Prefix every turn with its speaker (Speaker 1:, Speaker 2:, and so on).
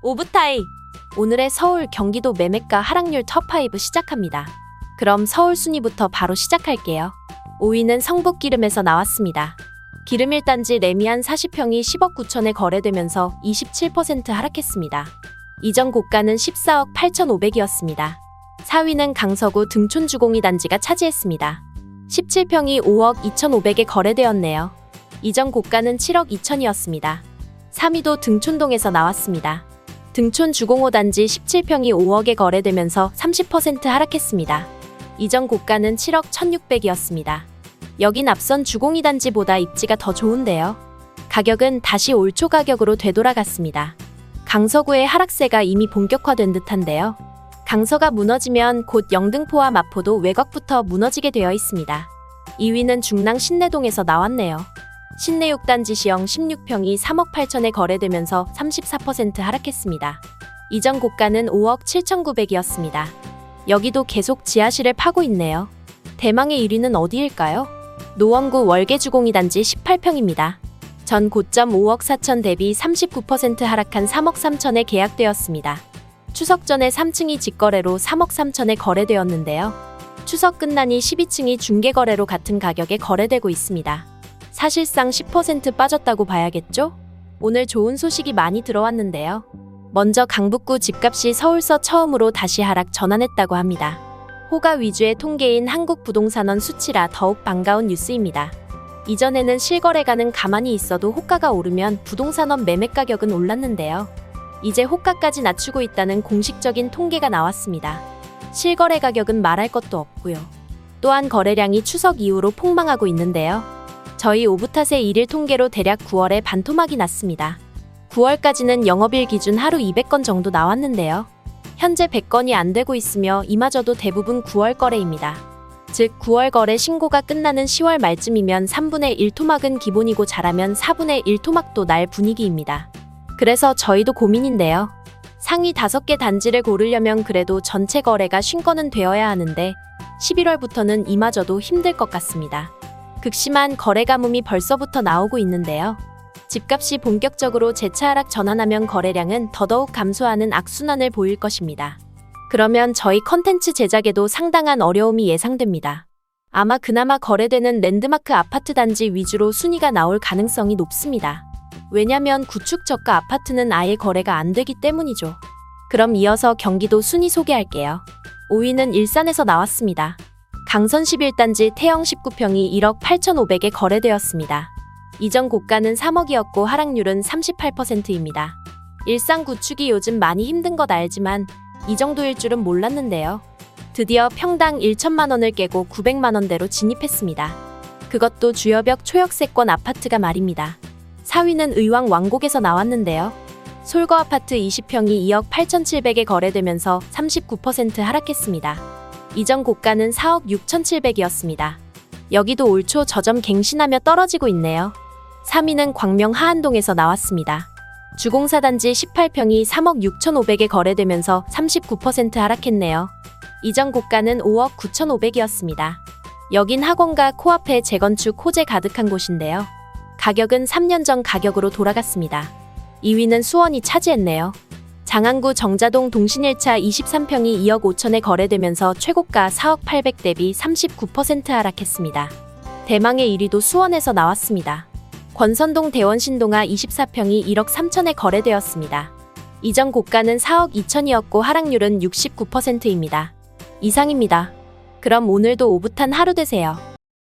Speaker 1: 오브타이! 오늘의 서울 경기도 매매가 하락률 top5 시작합니다. 그럼 서울 순위부터 바로 시작할게요. 5위는 성북기름에서 나왔습니다. 기름 1단지 레미안 40평이 10억 9천에 거래되면서 27% 하락했습니다. 이전 고가는 14억 8,500이었습니다. 4위는 강서구 등촌주공이 단지가 차지했습니다. 17평이 5억 2,500에 거래되었네요. 이전 고가는 7억 2천이었습니다. 3위도 등촌동에서 나왔습니다. 등촌 주공호 단지 17평이 5억에 거래되면서 30% 하락했습니다. 이전 고가는 7억 1,600이었습니다. 여긴 앞선 주공이 단지보다 입지가 더 좋은데요. 가격은 다시 올 초 가격으로 되돌아갔습니다. 강서구의 하락세가 이미 본격화된 듯한데요. 강서가 무너지면 곧 영등포와 마포도 외곽부터 무너지게 되어 있습니다. 2위는 중랑 신내동에서 나왔네요. 신내 6단지 시형 16평이 3억 8천에 거래되면서 34% 하락했습니다. 이전 고가는 5억 7,900이었습니다. 여기도 계속 지하실을 파고 있네요. 대망의 1위는 어디일까요? 노원구 월계주공이 단지 18평입니다. 전 고점 5억 4천 대비 39% 하락한 3억 3천에 계약되었습니다. 추석 전에 3층이 직거래로 3억 3천에 거래되었는데요. 추석 끝나니 12층이 중개거래로 같은 가격에 거래되고 있습니다. 사실상 10% 빠졌다고 봐야겠죠? 오늘 좋은 소식이 많이 들어왔는데요. 먼저 강북구 집값이 서울서 처음으로 다시 하락 전환했다고 합니다. 호가 위주의 통계인 한국부동산원 수치라 더욱 반가운 뉴스입니다. 이전에는 실거래가는 가만히 있어도 호가가 오르면 부동산원 매매 가격은 올랐는데요. 이제 호가까지 낮추고 있다는 공식적인 통계가 나왔습니다. 실거래 가격은 말할 것도 없고요. 또한 거래량이 추석 이후로 폭망하고 있는데요. 저희 오브탓의 일일 통계로 대략 9월에 반토막이 났습니다. 9월까지는 영업일 기준 하루 200건 정도 나왔는데요. 현재 100건이 안 되고 있으며 이마저도 대부분 9월 거래입니다. 즉 9월 거래 신고가 끝나는 10월 말쯤이면 3분의 1 토막은 기본이고 잘하면 4분의 1 토막도 날 분위기입니다. 그래서 저희도 고민인데요. 상위 5개 단지를 고르려면 그래도 전체 거래가 50건은 되어야 하는데 11월부터는 이마저도 힘들 것 같습니다. 극심한 거래 가뭄이 벌써부터 나오고 있는데요. 집값이 본격적으로 재차 하락 전환하면 거래량은 더더욱 감소하는 악순환을 보일 것입니다. 그러면 저희 컨텐츠 제작에도 상당한 어려움이 예상됩니다. 아마 그나마 거래되는 랜드마크 아파트 단지 위주로 순위가 나올 가능성이 높습니다. 왜냐면 구축 저가 아파트는 아예 거래가 안 되기 때문이죠. 그럼 이어서 경기도 순위 소개할게요. 5위는 일산에서 나왔습니다. 강선 11단지 태영 19평이 1억 8,500에 거래되었습니다. 이전 고가는 3억이었고 하락률은 38%입니다. 일산 구축이 요즘 많이 힘든 것 알지만 이 정도일 줄은 몰랐는데요. 드디어 평당 1천만 원을 깨고 900만 원대로 진입했습니다. 그것도 주여벽 초역세권 아파트가 말입니다. 4위는 의왕 왕곡에서 나왔는데요. 솔거 아파트 20평이 2억 8,700에 거래되면서 39% 하락했습니다. 이전 고가는 4억 6,700이었습니다. 여기도 올 초 저점 갱신하며 떨어지고 있네요. 3위는 광명 하안동에서 나왔습니다. 주공사 단지 18평이 3억 6,500에 거래되면서 39% 하락했네요. 이전 고가는 5억 9,500이었습니다. 여긴 학원과 코앞에 재건축 호재 가득한 곳인데요. 가격은 3년 전 가격으로 돌아갔습니다. 2위는 수원이 차지했네요. 장안구 정자동 동신일차 23평이 2억 5천에 거래되면서 최고가 4억 800 대비 39% 하락했습니다. 대망의 1위도 수원에서 나왔습니다. 권선동 대원신동아 24평이 1억 3천에 거래되었습니다. 이전 고가는 4억 2천이었고 하락률은 69%입니다. 이상입니다. 그럼 오늘도 오붓한 하루 되세요.